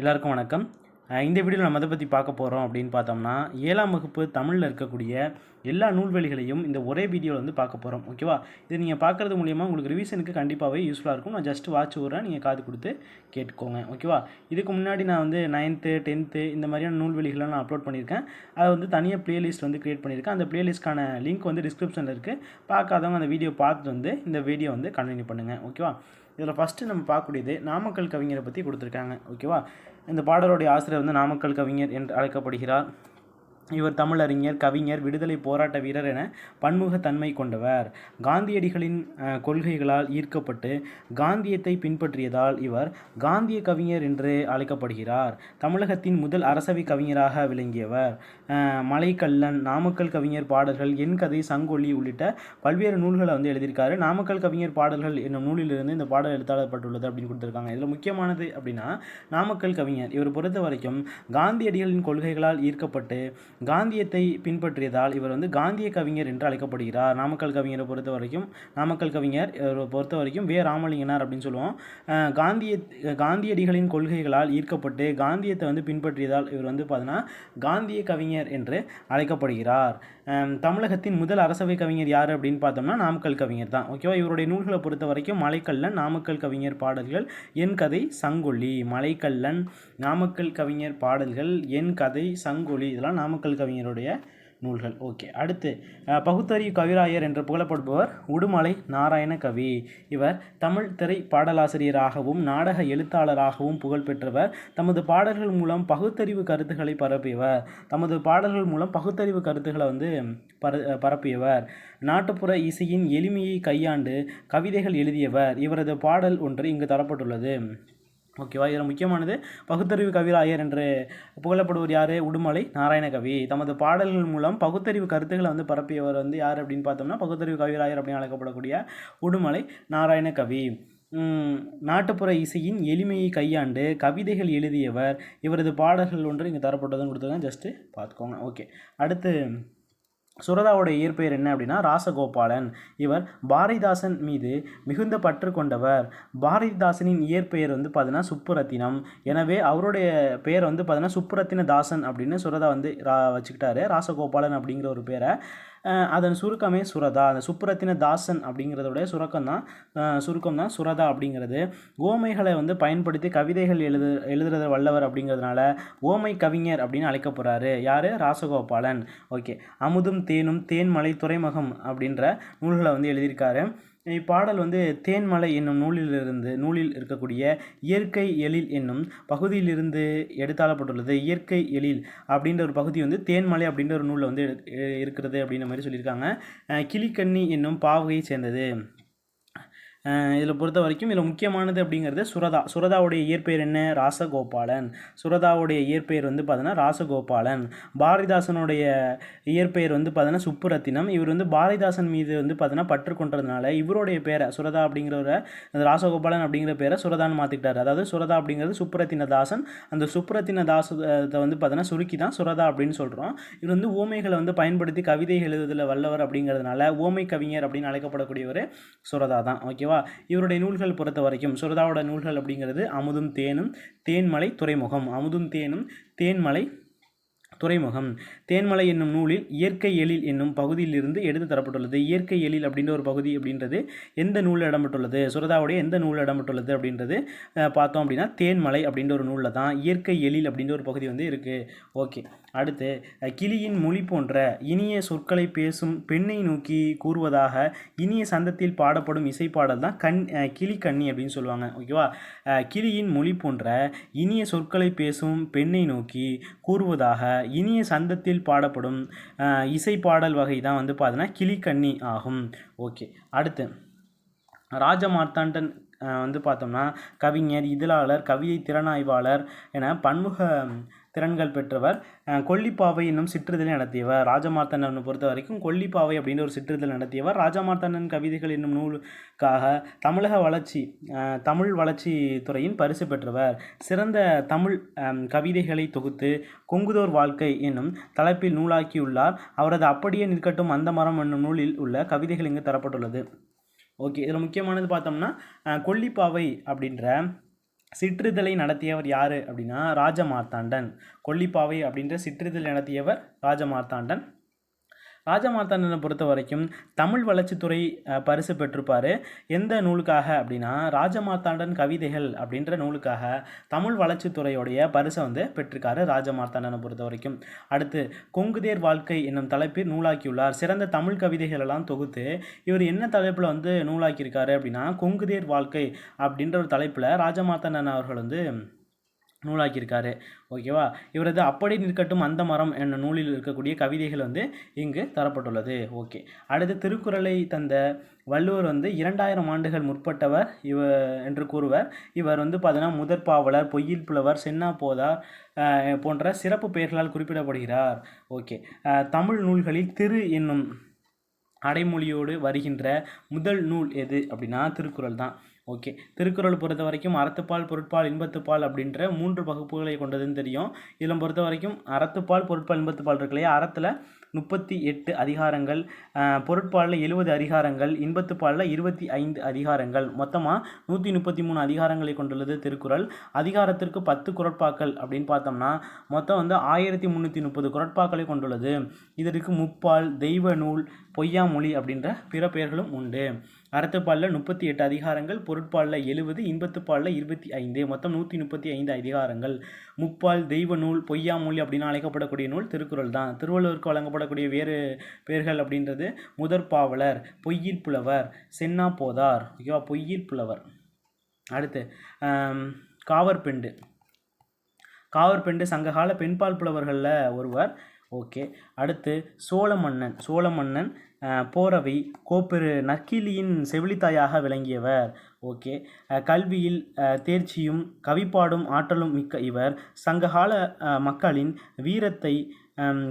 எல்லாருக்கும் வணக்கம். இந்த வீடியோவில் நம்ம எதை பற்றி பார்க்க போகிறோம் அப்படின்னு பார்த்தோம்னா ஏழாம் வகுப்பு தமிழில் இருக்கக்கூடிய எல்லா நூல்வெளிகளையும் இந்த ஒரே வீடியோவில் வந்து பார்க்க போகிறோம் ஓகேவா இது நீங்கள் பார்க்குறது மூலியமாக உங்களுக்கு ரிவிஷனுக்கு கண்டிப்பாகவே யூஸ்ஃபுல்லாக இருக்கும். நான் ஜஸ்ட் வாட்ச் விட்றேன் நீங்கள் காது கொடுத்து கேட்டுக்கோங்க. ஓகேவா இதுக்கு முன்னாடி நான் வந்து நைன்த்து டென்த்து இந்த மாதிரியான நூல்வெளிகளை நான் அப்லோட் பண்ணியிருக்கேன். அதை வந்து தனியாக ப்ளேலிஸ்ட் வந்து க்ரியேட் பண்ணியிருக்கேன். அந்த ப்ளேலிஸ்ட்க்கான லிங்க் வந்து டிஸ்கிரிப்ஷனில் இருக்குது பார்க்காதவங்க அந்த வீடியோ பார்த்துட்டு வந்து இந்த வீடியோ வந்து கண்டினியூ பண்ணுங்கள் ஓகேவா இதில் ஃபஸ்ட்டு நம்ம பார்க்கக்கூடியது நாமக்கல் கவிஞரை பற்றி கொடுத்துருக்காங்க ஓகேவா இந்த பாடலுடைய ஆசிரியர் வந்து நாமக்கல் கவிஞர் என்று அழைக்கப்படுகிறார். இவர் தமிழறிஞர் கவிஞர் விடுதலை போராட்ட வீரர் என பன்முகத்தன்மை கொண்டவர். காந்தியடிகளின் கொள்கைகளால் ஈர்க்கப்பட்டு காந்தியத்தை பின்பற்றியதால் இவர் காந்திய கவிஞர் என்று அழைக்கப்படுகிறார். தமிழகத்தின் முதல் அரசவை கவிஞராக விளங்கியவர். மலைக்கல்லன் நாமக்கல் கவிஞர் பாடல்கள் என் கதை சங்கொலி உள்ளிட்ட பல்வேறு நூல்களை வந்து எழுதியிருக்காரு. நாமக்கல் கவிஞர் பாடல்கள் என்னும் நூலிலிருந்து இந்த பாடல் எழுத்தாளப்பட்டுள்ளது அப்படின்னு கொடுத்துருக்காங்க. இதில் முக்கியமானது அப்படின்னா நாமக்கல் கவிஞர் இவர் பொறுத்த வரைக்கும் காந்தியடிகளின் கொள்கைகளால் ஈர்க்கப்பட்டு காந்தியத்தை பின்பற்றியதால் இவர் வந்து காந்திய கவிஞர் என்று அழைக்கப்படுகிறார். நாமக்கல் கவிஞரை பொறுத்த வரைக்கும் நாமக்கல் கவிஞர் இவரை பொறுத்த வரைக்கும் வே. ராமலிங்கனார் அப்படின்னு சொல்லுவோம். காந்திய காந்தியடிகளின் கொள்கைகளால் ஈர்க்கப்பட்டு காந்தியத்தை வந்து பின்பற்றியதால் இவர் வந்து பார்த்தீங்கன்னா காந்திய கவிஞர் என்று அழைக்கப்படுகிறார். தமிழகத்தின் முதல் அரசவை கவிஞர் யார் அப்படின்னு பார்த்தோம்னா நாமக்கல் கவிஞர் தான். ஓகேவா இவருடைய நூல்களை பொறுத்த வரைக்கும் மலைக்கல்லன் நாமக்கல் கவிஞர் பாடல்கள் என் கதை சங்கொலி மலைக்கல்லன் நாமக்கல் கவிஞர் பாடல்கள் என் கதை சங்கொலி இதெல்லாம் நாமக்கல் கவிஞருடைய நூல்கள். ஓகே அடுத்து பகுத்தறிவு கவிராயர் என்று புகழப்படுபவர் உடுமலை நாராயண கவி. இவர் தமிழ் திரை பாடலாசிரியராகவும் நாடக எழுத்தாளராகவும் புகழ்பெற்றவர். தமது பாடல்கள் மூலம் பகுத்தறிவு கருத்துக்களை பரப்பியவர். தமது பாடல்கள் மூலம் பகுத்தறிவு கருத்துக்களை வந்து பர பரப்பியவர். நாட்டுப்புற இசையின் எளிமையை கையாண்டு கவிதைகள் எழுதியவர். இவரது பாடல் ஒன்று இங்கு தரப்பட்டுள்ளது. ஓகேவா? இதில் முக்கியமானது பகுத்தறிவு கவிராயர் என்று புகழப்படுவர் யார்? உடுமலை நாராயணகவி. தமது பாடல்கள் மூலம் பகுத்தறிவு கருத்துக்களை வந்து பரப்பியவர் வந்து யார் அப்படின்னு பார்த்தோம்னா பகுத்தறிவு கவிராயர் அப்படின்னு அழைக்கப்படக்கூடிய உடுமலை நாராயணகவி. நாட்டுப்புற இசையின் எளிமையை கையாண்டு கவிதைகள் எழுதியவர் இவரது பாடல்கள் ஒன்று இங்கே தரப்பட்டதுன்னு கொடுத்துருக்கேன் ஜஸ்ட்டு பார்த்துக்கோங்க. ஓகே அடுத்து சுரதாவோட இயற்பெயர் என்ன அப்படின்னா ராசகோபாலன். இவர் பாரதிதாசன் மீது மிகுந்த பற்று கொண்டவர். பாரதிதாசனின் இயற்பெயர் வந்து பார்த்தீங்கன்னா சுப்புரத்தினம். எனவே அவருடைய பெயர் வந்து பார்த்தீங்கன்னா சுப்புரத்தின தாசன் அப்படின்னு சுரதா வந்து ரா வச்சுக்கிட்டாரு. ராசகோபாலன் அப்படிங்கிற ஒரு பேரை அதன் சுருக்கமே சுரதா. அந்த சுப்புரத்தின தாசன் அப்படிங்கிறதோட சுருக்கம் தான் சுருக்கம் தான் சுரதா அப்படிங்கிறது. ஓமைகளை வந்து பயன்படுத்தி கவிதைகள் எழுது எழுதுறது வல்லவர் அப்படிங்கிறதுனால ஓமை கவிஞர் அப்படின்னு அழைக்கப்படுறாரு யார்? ராசகோபாலன். ஓகே. அமுதும் தேனும் தேன்மலை துறைமுகம் அப்படின்ற நூல்களை வந்து எழுதியிருக்காரு. இப்பாடல் வந்து தேன்மலை என்னும் நூலிலிருந்து நூலில் இருக்கக்கூடிய இயற்கை எழில் என்னும் பகுதியிலிருந்து எடுத்தாளப்பட்டுள்ளது. இயற்கை எழில் அப்படின்ற ஒரு பகுதி வந்து தேன்மலை அப்படின்ற ஒரு நூலில் வந்து எடு- இருக்கிறது அப்படின்ற மாதிரி சொல்லியிருக்காங்க. கிளிக்கண்ணி என்னும் பாவையை சேர்ந்தது. இதில் பொறுத்த வரைக்கும் இதில் முக்கியமானது அப்படிங்கிறது சுரதா. சுரதாவுடைய இயற்பெயர் என்ன? ராசகோபாலன். சுரதாவுடைய இயற்பெயர் வந்து பார்த்தீங்கன்னா ராசகோபாலன். பாரதிதாசனுடைய இயற்பெயர் வந்து பார்த்தீங்கன்னா சுப்புரத்தினம். இவர் வந்து பாரதிதாசன் மீது வந்து பார்த்தீங்கன்னா பற்று கொண்டதுனால இவருடைய பேரை சுரதா அப்படிங்கிறவரை ராசகோபாலன் அப்படிங்கிற பேரை சுரதான்னு மாற்றிக்கிட்டார் அதாவது சுரதா அப்படிங்கிறது சுப்புரத்தின தாசன் அந்த சுப்புரத்தின தாசத்தை வந்து பார்த்தீங்கன்னா சுருக்கி தான் சுரதா அப்படின்னு சொல்கிறோம் இவர் வந்து ஓமைகளை வந்து பயன்படுத்தி கவிதை எழுதுவதில் வல்லவர் அப்படிங்கிறதுனால ஓமை கவிஞர் அப்படின்னு அழைக்கப்படக்கூடியவர் சுரதா தான் ஓகேவா? இவருடைய நூல்கள் பொறுத்த வரைக்கும் சுரதாவோட நூல்கள் அப்படிங்கிறது அமுதும் தேனும் தேன்மலை துறைமுகம். அமுதும் தேனும் தேன்மலை துறைமுகம். தேன்மலை என்னும் நூலில் இயற்கை எழில் என்னும் பகுதியிலிருந்து எடுத்து தரப்பட்டுள்ளது. இயற்கை எழில் அப்படின்ற ஒரு பகுதி அப்படின்றது எந்த நூலில் இடம்பெற்றுள்ளது? சுரதாவுடைய எந்த நூலில் இடம்பெற்றுள்ளது அப்படின்றது பார்த்தோம் அப்படின்னா தேன்மலை அப்படின்ற ஒரு நூலில் தான் இயற்கை எழில் அப்படின்ற ஒரு பகுதி வந்து இருக்குது ஓகே. அடுத்து கிளியின் மொழி போன்ற இனிய சொற்களை பேசும் பெண்ணை நோக்கி கூறுவதாக இனிய சந்தத்தில் பாடப்படும் இசைப்பாடல் தான் கண் கிளி கண்ணி அப்படின்னு சொல்லுவாங்க. ஓகேவா? கிளியின் மொழி போன்ற இனிய சொற்களை பேசும் பெண்ணை நோக்கி கூறுவதாக இனிய சந்தத்தில் பாடப்படும் இசை பாடல் வகை தான் வந்து பார்த்தீங்கன்னா கிளிக்கண்ணி ஆகும். ஓகே அடுத்து. ராஜமார்த்தாண்டன் வந்து பார்த்தோம்னா கவிஞர் இதழாளர் கவிதை திறனாய்வாளர் என பன்முக திறன்கள் பெற்றவர். கொல்லிப்பாவை என்னும் சிற்றிதழை நடத்தியவர். ராஜமார்த்தாண்டனை பொறுத்த வரைக்கும் கொல்லிப்பாவை அப்படின்ற ஒரு சிற்றிதழ் நடத்தியவர். ராஜமார்த்தாண்டன் கவிதைகள் என்னும் நூலுக்காக தமிழக வளர்ச்சி தமிழ் வளர்ச்சி துறையின் பரிசு பெற்றவர். சிறந்த தமிழ் கவிதைகளை தொகுத்து கொங்குதோர் வாழ்க்கை என்னும் தலைப்பில் நூலாக்கியுள்ளார். அவரது அப்படியே நிற்கட்டும் அந்த மரம் என்னும் நூலில் உள்ள கவிதைகள் இங்கு தரப்பட்டுள்ளது. ஓகே இதில் முக்கியமானது பார்த்தோம்னா கொல்லிப்பாவை அப்படின்ற சிற்றிதழை நடத்தியவர் யார் அப்படின்னா ராஜமார்த்தாண்டன் கொல்லிப்பாவை அப்படின்ற சிற்றிதழ் நடத்தியவர் ராஜமார்த்தாண்டன். ராஜமார்த்தாண்டனை பொறுத்த வரைக்கும் தமிழ் வளர்ச்சித்துறை பரிசு பெற்றிருப்பார். எந்த நூலுக்காக அப்படின்னா ராஜமார்த்தாண்டன் கவிதைகள் அப்படின்ற நூலுக்காக தமிழ் வளர்ச்சித்துறையுடைய பரிசை வந்து பெற்றிருக்காரு ராஜமார்த்தாண்டனை பொறுத்த வரைக்கும். அடுத்து கொங்குதேர் வாழ்க்கை என்னும் தலைப்பில் நூலாக்கியுள்ளார். சிறந்த தமிழ் கவிதைகள் எல்லாம் தொகுத்து இவர் என்ன தலைப்பில் வந்து நூலாக்கியிருக்காரு அப்படின்னா கொங்குதேர் வாழ்க்கை அப்படின்ற ஒரு தலைப்பில் ராஜமார்த்தாண்டன் அவர்கள் வந்து நூலாக்கியிருக்காரு. ஓகேவா? இவரது அப்படி நிற்கட்டும் அந்த மரம் என்ற நூலில் இருக்கக்கூடிய கவிதைகள் வந்து இங்கு தரப்பட்டுள்ளது. ஓகே. அடுத்து திருக்குறளை தந்த வள்ளுவர் வந்து இரண்டாயிரம் ஆண்டுகள் முற்பட்டவர் இவ என்று கூறுவர். இவர் வந்து பார்த்தீங்கன்னா முதற்பாவலர் பொய்யில் புலவர் சென்னா போதார் போன்ற சிறப்பு பெயர்களால் குறிப்பிடப்படுகிறார். ஓகே. தமிழ் நூல்களில் திரு என்னும் அடைமொழியோடு வருகின்ற முதல் நூல் எது அப்படின்னா திருக்குறள் தான். ஓகே. திருக்குறள் பொறுத்த வரைக்கும் அறத்துப்பால் பொருட்பால் இன்பத்துப்பால் அப்படின்ற மூன்று வகுப்புகளை கொண்டதுன்னு தெரியும். இதில் பொறுத்த வரைக்கும் அறத்துப்பால் பொருட்பால் இன்பத்துப்பால் இருக்கு இல்லையா? அறத்தில் முப்பத்தி எட்டு அதிகாரங்கள் பொருட்பாலில் எழுபது அதிகாரங்கள் இன்பத்துப்பாலில் இருபத்தி ஐந்து அதிகாரங்கள். மொத்தமாக நூற்றி முப்பத்தி மூணு அதிகாரங்களை கொண்டுள்ளது திருக்குறள். அதிகாரத்திற்கு பத்து குரட்பாக்கள் அப்படின்னு பார்த்தோம்னா மொத்தம் வந்து ஆயிரத்தி முந்நூற்றி முப்பது குரட்பாக்களை கொண்டுள்ளது. இதற்கு முப்பால் தெய்வ நூல் பொய்யாமொழி அப்படின்ற பிற பெயர்களும் உண்டு. அறத்துப்பாலில் முப்பத்தி எட்டு அதிகாரங்கள் பொருட்பாலில் எழுபது இன்பத்துப்பாலில் இருபத்தி ஐந்து மொத்தம் நூற்றி முப்பத்தி ஐந்து அதிகாரங்கள். முப்பால் தெய்வ நூல் பொய்யாமொழி அப்படின்னு அழைக்கப்படக்கூடிய நூல் திருக்குறள் தான். திருவள்ளுவருக்கு வழங்கப்படக்கூடிய வேறு பேர்கள் அப்படின்றது முதற்பாவலர் பொய்யில் புலவர் சென்னா போதார். ஓகேவா? பொய்யில் புலவர். அடுத்து காவற்பெண்டு காவற்பெண்டு சங்ககால பெண்பால் புலவர்களில் ஒருவர். ஓகே. அடுத்து சோழ மன்னன். சோழ மன்னன் போரவை கோப்பெரு நற்கிலியின் செவிலித்தாயாக விளங்கியவர். ஓகே. கல்வியில் தேர்ச்சியும் கவிப்பாடும் ஆற்றலும் மிக்க இவர். சங்ககால மக்களின் வீரத்தை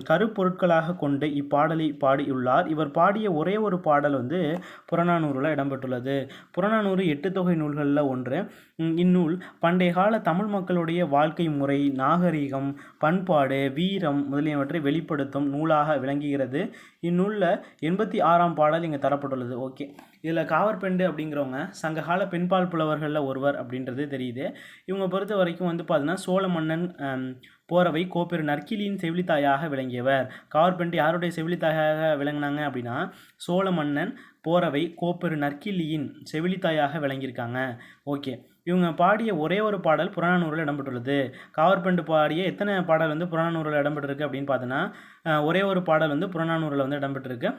கருப்பொருட்களாக கொண்டு இப்பாடலை பாடியுள்ளார். இவர் பாடிய ஒரே ஒரு பாடல் வந்து புறநானூறில் இடம்பெற்றுள்ளது. புறநானூறு எட்டு தொகை நூல்களில் ஒன்று. இந்நூல் பண்டைய கால தமிழ் மக்களுடைய வாழ்க்கை முறை நாகரிகம் பண்பாடு வீரம் முதலியவற்றை வெளிப்படுத்தும் நூலாக விளங்குகிறது. இந்நூலில் எண்பத்தி ஆறாம் பாடல் இங்கே தரப்பட்டுள்ளது. ஓகே. இதில் காவற்பெண்டு அப்படிங்கிறவங்க சங்ககால பெண்பால் புலவர்களில் ஒருவர் அப்படின்றது தெரியுது. இவங்க பொறுத்த வரைக்கும் வந்து பார்த்தீங்கன்னா சோழ மன்னன் போறவை கோப்பெரு நற்கிலியின் செவிலித்தாயாக விளங்கியவர். காவற்பெண்டு யாருடைய செவிலித்தாயாக விளங்கினாங்க அப்படின்னா சோழ மன்னன் போறவை கோப்பெரு நற்கிலியின் செவிலித்தாயாக விளங்கியிருக்காங்க. ஓகே. இவங்க பாடிய ஒரே ஒரு பாடல் புறநானூறில் இடம்பெற்றுள்ளது. காவற்பண்டு பாடிய எத்தனை பாடல் வந்து புறநானூறில் இடம்பெற்றிருக்கு அப்படின்னு பார்த்தோன்னா ஒரே ஒரு பாடல் வந்து புறநானூறில் வந்து இடம்பெற்றிருக்கு.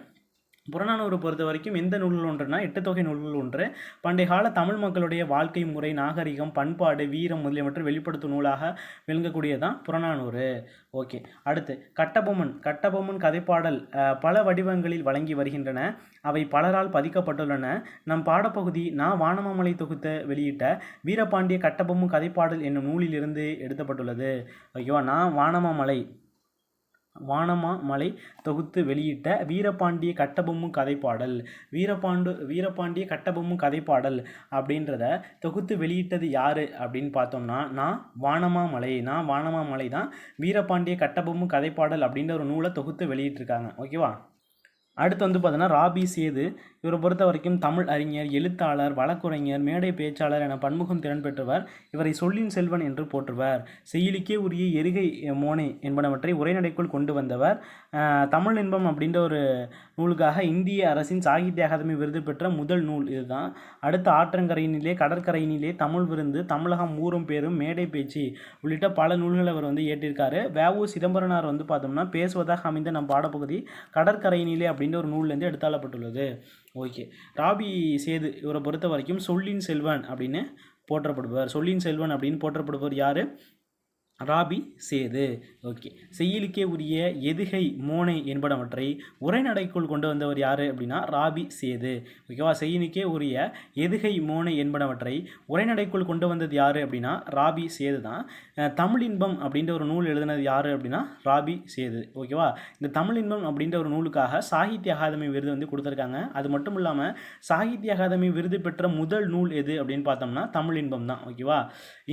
புறநானூறு பொறுத்த வரைக்கும் எந்த நூல்கள் ஒன்றுனா எட்டு தொகை நூல்கள் ஒன்று. பண்டைய கால தமிழ் மக்களுடைய வாழ்க்கை முறை நாகரிகம் பண்பாடு வீரம் முதலியவற்றை வெளிப்படுத்தும் நூலாக விளங்கக்கூடியதான் புறநானூறு. ஓகே அடுத்து கட்டபொம்மன். கட்டபொம்மன் கதைப்பாடல் பல வடிவங்களில் வழங்கி வருகின்றன. அவை பலரால் பதிக்கப்பட்டுள்ளன. நம் பாடப்பகுதி நான் வானமாமலை தொகுத்த வெளியிட்ட வீரபாண்டிய கட்டபொம்மன் கதைப்பாடல் என்னும் நூலிலிருந்து எடுக்கப்பட்டுள்ளது ஓகேவா நான் வானமாமலை. வானமா மலை தொகுத்து வெளியிட்ட வீரபாண்டிய கட்டபொம்மும் கதைப்பாடல். வீரபாண்டு வீரபாண்டிய கட்டபொம்மும் கதைப்பாடல் அப்படின்றத தொகுத்து வெளியிட்டது யார் அப்படின்னு பார்த்தோம்னா நான் வானமாமலை நான் வானமாமலை தான் வீரபாண்டிய கட்டபொம்மு கதைப்பாடல் அப்படின்ற ஒரு நூலை தொகுத்து வெளியிட்டிருக்காங்க. ஓகேவா? அடுத்து வந்து பார்த்தோன்னா ராபி சேது இவரை பொறுத்த வரைக்கும் தமிழ் அறிஞர் எழுத்தாளர் வழக்குரைஞர் மேடை பேச்சாளர் என பன்முகம் திறன் பெற்றவர். இவரை சொல்லின் செல்வன் என்று போற்றுவர். செயலிக்கே உரிய எருகை மோனை என்பனவற்றை உரைநடைக்குள் கொண்டு வந்தவர். தமிழ் இன்பம் அப்படின்ற ஒரு நூலுக்காக இந்திய அரசின் சாகித்ய அகாதமி விருது பெற்ற முதல் நூல் இதுதான். அடுத்த ஆற்றங்கரையினிலே கடற்கரையினிலே தமிழ் விருந்து தமிழகம் ஊரும் பேரும் மேடை பேச்சு உள்ளிட்ட பல நூல்களை அவர் வந்து ஏற்றிருக்காரு. வேவு சிதம்பரனார் வந்து பார்த்தோம்னா பேசுவதாக அமைந்த நம் பாடப்பகுதி கடற்கரையினிலே அப்படின்ற ஒரு நூல்லேருந்து எடுத்தாளப்பட்டுள்ளது. ஓகே. ராபி சேது இவரை பொறுத்த வரைக்கும் சொல்லின் செல்வன் அப்படின்னு போற்றப்படுபவர். சொல்லின் செல்வன் அப்படின்னு போற்றப்படுபவர் யார்? ராபி சேது. ஓகே. செய்யலுக்கே உரிய எதுகை மோனை என்பனவற்றை உரைநடைக்குள் கொண்டு வந்தவர் யார் அப்படின்னா ராபி சேது. ஓகேவா செய்யலுக்கே உரிய எதுகை மோனை என்பனவற்றை உரைநடைக்குள் கொண்டு வந்தது யார் அப்படின்னா ராபி சேது தான். தமிழின்பம் தமிழ் இன்பம் அப்படின்ற ஒரு நூல் எழுதினது யார் அப்படின்னா ராபி சேது. ஓகேவா இந்த தமிழ் இன்பம் அப்படின்ற ஒரு நூலுக்காக சாகித்ய அகாதமி விருது வந்து கொடுத்துருக்காங்க. அது மட்டும் இல்லாமல் சாகித்ய அகாதமி விருது பெற்ற முதல் நூல் எது அப்படின்னு பார்த்தோம்னா தமிழ் இன்பம் தான். ஓகேவா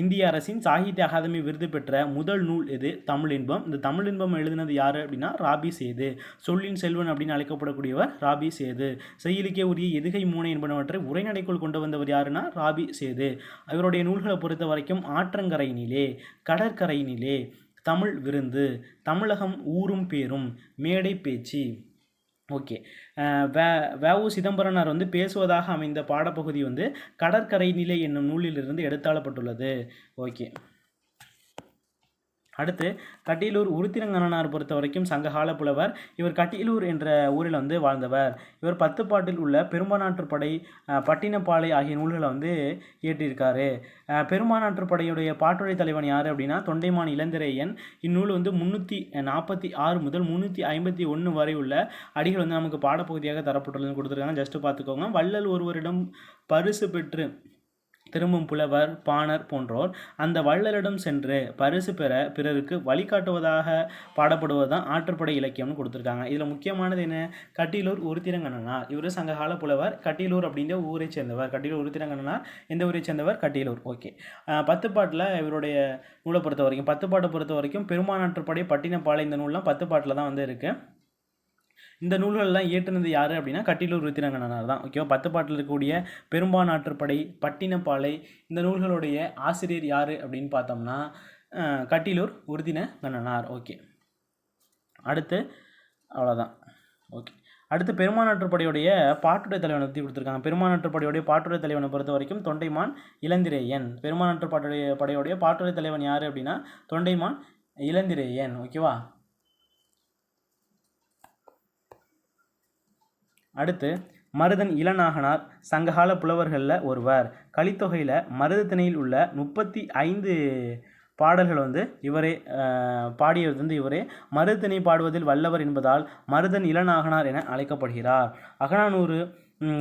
இந்திய அரசின் சாகித்ய அகாதமி விருது பெற்ற முதல் நூல் எது? தமிழின்பம். இந்த தமிழின்பம் எழுதினது யார் அப்படின்னா ராபி சேது. சொல்லின் செல்வன் அப்படின்னு அழைக்கப்படக்கூடியவர் ராபி சேது. செய்யலுக்கே உரிய எதுகை மூனை என்பனவற்றை உரைநடைக்குள் கொண்டு வந்தவர் யாருன்னா ராபி சேது. இவருடைய நூல்களை பொறுத்த வரைக்கும் ஆற்றங்கரையினிலே கடற்கரையினிலே தமிழ் விருந்து தமிழகம் ஊரும் பேரும் மேடை பேச்சு. ஓகே. வே வேவு சிதம்பரனார் வந்து பேசுவதாக அமைந்த பாடப்பகுதி வந்து கடற்கரை நிலை என்னும் நூலிலிருந்து எடுத்தாளப்பட்டுள்ளது. ஓகே. அடுத்து கட்டியலூர் உருத்திரங்கண்ணனார் பொறுத்த வரைக்கும் சங்ககால புலவர் இவர் கட்டியலூர் என்ற ஊரில் வந்து வாழ்ந்தவர். இவர் பத்துப்பாட்டில் உள்ள பெரும்பானாற்றுப் படை பட்டினப்பாலை ஆகிய நூல்களை வந்து இயற்றியிருக்காரு. அஹ், பாட்டுடை படையுடைய தலைவன் யார் அப்படின்னா தொண்டைமான் இளந்திரையன். இந்நூல் வந்து முந்நூற்றி நாற்பத்தி ஆறு முதல் முந்நூற்றி ஐம்பத்தி ஒன்று வரை உள்ள அடிகள் வந்து நமக்கு பாடப்பகுதியாக தரப்பட்டுள்ளதுன்னு கொடுத்துருக்காங்க. ஜஸ்ட்டு பார்த்துக்கோங்க. வள்ளல் ஒருவரிடம் பரிசு பெற்று திரும்பும் புலவர் பாணர் போன்றோர் அந்த வள்ளலிடம் சென்று பரிசு பெற பிறருக்கு வழிகாட்டுவதாக பாடப்படுவதுதான் ஆற்றுப்படை இலக்கியம்னு கொடுத்துருக்காங்க. இதில் முக்கியமானது என்ன? கட்டிலூர் உருத்திரங்கண்ணனார். இவர் சங்ககால புலவர் கட்டிலூர் அப்படின்ற ஊரை சேர்ந்தவர். கட்டிலூர் உருத்திரங்கண்ணனார் எந்த ஊரை சேர்ந்தவர் கட்டிலூர். ஓகே. பத்து பாட்டில் இவருடைய நூலை பொறுத்த வரைக்கும் பத்து பாட்டை பொறுத்த வரைக்கும் பெருமானாற்றுப்படை பட்டினப்பாலை இந்த நூல்லாம் பத்து பாட்டில் தான் வந்து இருக்குது இந்த நூல்கள்லாம் இயற்றினது யார் அப்படின்னா கட்டிலூர் ருத்திரங்கனார் தான் ஓகேவா பத்து பாட்டில் இருக்கக்கூடிய பெரும்பானாற்றுப்படை பட்டினப்பாலை இந்த நூல்களுடைய ஆசிரியர் யார் அப்படின்னு பார்த்தோம்னா கட்டிலூர் உருதின கண்ணனார் ஓகே அடுத்து அவ்வளோதான் ஓகே அடுத்து பெருமானாற்றுப்படையுடைய பாட்டுடைய தலைவனை பற்றி கொடுத்துருக்காங்க. பெருமானாற்றுப்படையுடைய பாட்டுடைய தலைவனை பொறுத்த வரைக்கும் தொண்டைமான் இளந்திரேயன். பெருமானாற்று பாட்டுடைய படையுடைய பாட்டுடைய தலைவன் யார் அப்படின்னா தொண்டைமான் இளந்திரேயன் ஓகேவா அடுத்து மருதன் இளநாகனார் சங்ககால புலவர்களில் ஒருவர். கலித்தொகையில் மருதத்திணையில் உள்ள முப்பத்தி ஐந்து பாடல்கள் வந்து இவரே பாடியது வந்து இவரே. மருதத்திணை பாடுவதில் வல்லவர் என்பதால் மருதன் இளநாகனார் என அழைக்கப்படுகிறார். அகனானூறு